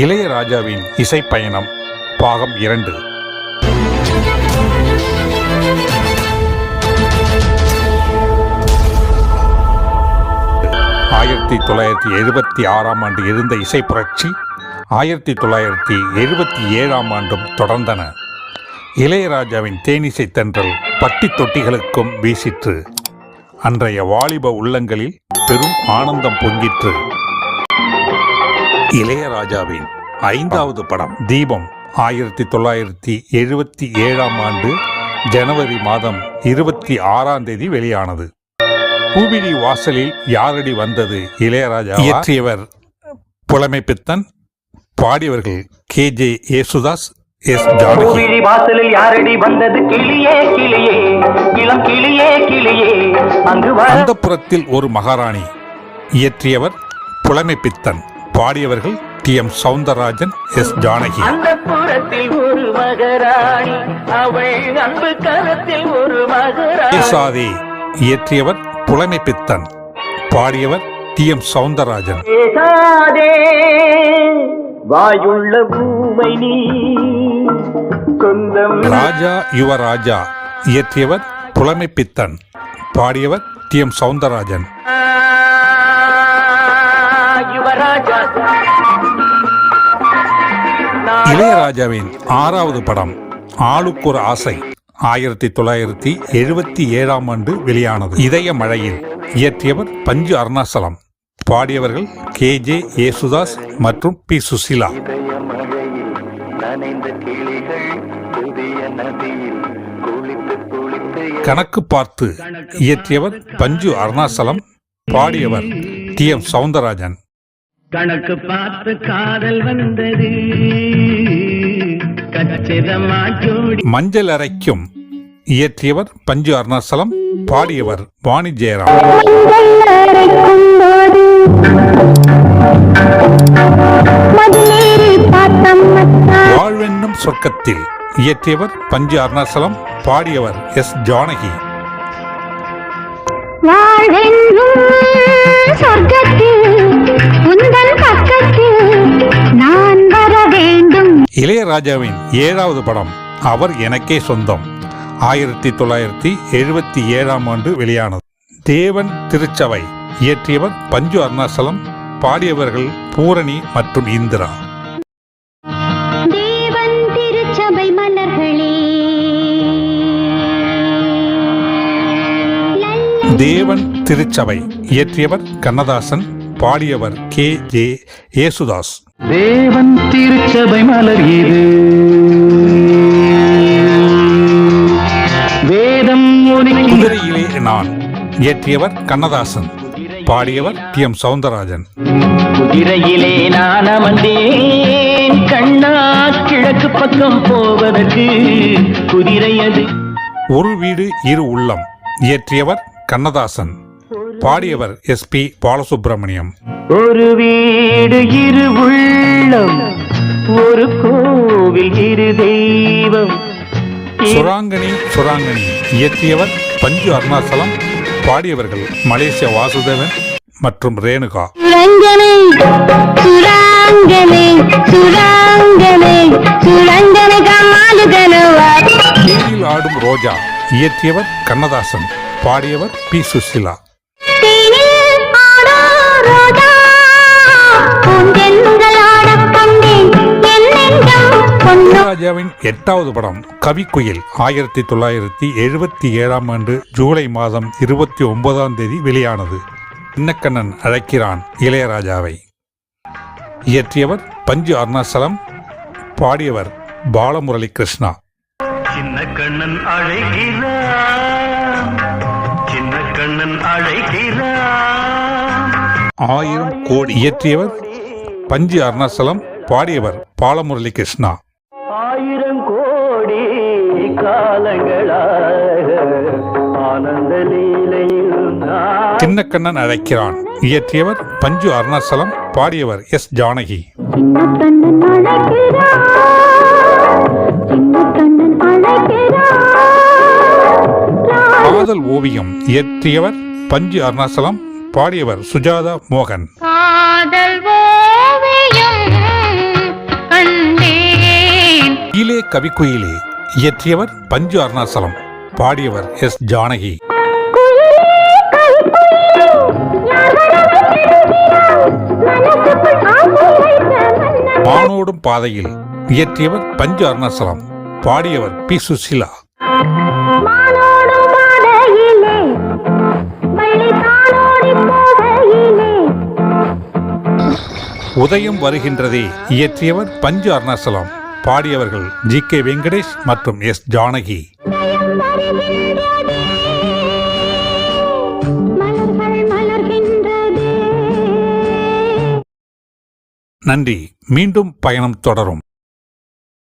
இளையராஜாவின் இசைப்பயணம் பாகம் இரண்டு. ஆயிரத்தி தொள்ளாயிரத்தி எழுபத்தி ஆறாம் ஆண்டு இருந்த இசை புரட்சி ஆயிரத்தி தொள்ளாயிரத்தி எழுபத்தி ஏழாம் ஆண்டும் தொடர்ந்தன. இளையராஜாவின் தேனிசை தென்றல் பட்டி தொட்டிகளுக்கும் வீசிற்று. அன்றைய வாலிப உள்ளங்களில் பெரும் ஆனந்தம் பொங்கிற்று. இளையராஜாவின் ஐந்தாவது படம். தீபம் ஆயிரத்தி தொள்ளாயிரத்தி எழுபத்தி ஏழாம் ஆண்டு ஜனவரி மாதம் இருபத்தி ஆறாம் தேதி வெளியானது. பூவிழி வாசலில் யாரடி வந்தது இளையராஜா? இயற்றியவர் புலமை Pithan பாடியவர்கள் K. J. Yesudas S. Janaki. கோவிலி வாசலில் யாரடி வந்தது? கிளியே கிளியே. இளம் கிளியே கிளியே. அங்கு வர அந்தப்புறத்தில் ஒரு மகாராணி. இயற்றியவர் புலமை Pithan. பாடியவர்கள் T M Soundararajan S Janaki. அந்த புறத்தில் ஒரு மகராணி அவள் அன்பு கரத்தில் ஒரு மகராணி. பேசாதே இயற்றியவர் புலமை பித்தன் பாடியவர் டி எம் சவுந்தரராஜன். பேசாதே வாயுள்ள பூமை நீ. சொந்தம் ராஜா யுவராஜா இயற்றியவர் புலமை பித்தன் பாடியவர் டி எம் சவுந்தரராஜன். இளையராஜாவின் ஆறாவது படம் ஆளுக்கொரு ஆசை ஆயிரத்தி தொள்ளாயிரத்தி எழுபத்தி ஏழாம் ஆண்டு வெளியானது. இதய மழையில் இயற்றியவர் பஞ்சு அருணாசலம். பாடியவர்கள் கே ஜே யேசுதாஸ் மற்றும் பி சுசீலா. கணக்கு பார்த்து இயற்றியவர் பஞ்சு அருணாசலம் பாடியவர் டி எம் சவுந்தரராஜன். கணக்கு பார்த்து காதல் வந்தது. மஞ்சள் அரைக்கும் இயற்றியவர் பஞ்சு அருணாசலம் பாடியவர் வாணி ஜெயராம். வாழ்வென்னும் சொர்க்கத்தில் இயற்றியவர் பஞ்சு அருணாசலம் பாடியவர் எஸ் ஜானகி. வாழ்வென்னும் சொர்க்கத்தில் இளையராஜாவின் ஏழாவது படம் அவர் எனக்கே சொந்தம். ஆயிரத்தி தொள்ளாயிரத்தி எழுபத்தி ஏழாம் ஆண்டு வெளியானது. தேவன் திருச்சபை இயற்றியவர் பஞ்சு அருணாசலம் பாடியவர்கள் பூரணி மற்றும் இந்திரா. தேவன் திருச்சபை இயற்றியவர் கண்ணதாசன் பாடியவர் கே ஜே யேசுதாஸ் தேவன் திருச்சபை மலர் இது. வேதம் குதிரையிலே நான். இயற்றியவர் கண்ணதாசன். பாடியவர் டி எம் சவுந்தரராஜன். குதிரையிலே நான் அமர்ந்தேன். கண்ணா கிழக்கு பக்கம் போவதற்கு குதிரையது ஒரு வீடு இரு உள்ளம். இயற்றியவர் கண்ணதாசன். பாடியவர் எஸ் பி பாலசுப்பிரமணியம் ஒரு வீடு இரு உள்ளம் ஒரு கோவில் இரு தெய்வம். சுராங்கனி சுராங்கனி இயற்றியவர் பஞ்சு அருணாசலம் பாடியவர்கள் மலேசிய வாசுதேவன் மற்றும் ரேணுகா. சுரங்கனே சுராங்கனே சுராங்கனே சுரங்கனை கமாலுகனவா? தேனில் ஆடும் ரோஜா இயற்றியவர் கண்ணதாசன் பாடியவர் பி சுசிலா. பொன்னோ ராஜாவின் எட்டாவது படம் கவிக்குயில் ஆயிரத்தி தொள்ளாயிரத்தி எழுபத்தி ஏழாம் ஆண்டு ஜூலை மாதம் இருபத்தி ஒன்பதாம் தேதி வெளியானது. சின்னக்கண்ணன் அழைக்கிறான் இளையராஜாவை. இயற்றியவர் பஞ்சு அருணாசலம் பாடியவர் பாலமுரளி கிருஷ்ணா சின்ன கண்ணன் அழைக்கிறான் சின்ன கண்ணன் அழைக்கிறான். ஆயிரம் கோடி. இயற்றியவர் பஞ்சு அருணாசலம் பாடியவர் பாலமுரளி கிருஷ்ணா ஆயிரம் கோடி காலங்களாக ஆனந்த லீலையில் நான் சின்னக்கண்ணன் அழைக்கிறான். இயற்றியவர் பஞ்சு அருணாசலம் பாடியவர் எஸ் ஜானகி. காதல் ஓவியம் இயற்றியவர் பஞ்சு அருணாசலம் பாடியவர் சுஜாதா மோகன். காதல் கவிக்குயிலே இயற்றியவர் பஞ்சு அருணாசலம் பாடியவர் எஸ் ஜானகி. வானோடும் பாதையில் இயற்றியவர் பஞ்சு அருணாசலம் பாடியவர் பி சுசிலா. உதயம் வருகின்றதே இயற்றியவர் பஞ்சு அருணாசலம். பாடியவர்கள் ஜி கே வெங்கடேஷ் மற்றும் எஸ் ஜானகி. நன்றி. மீண்டும் பயணம் தொடரும்.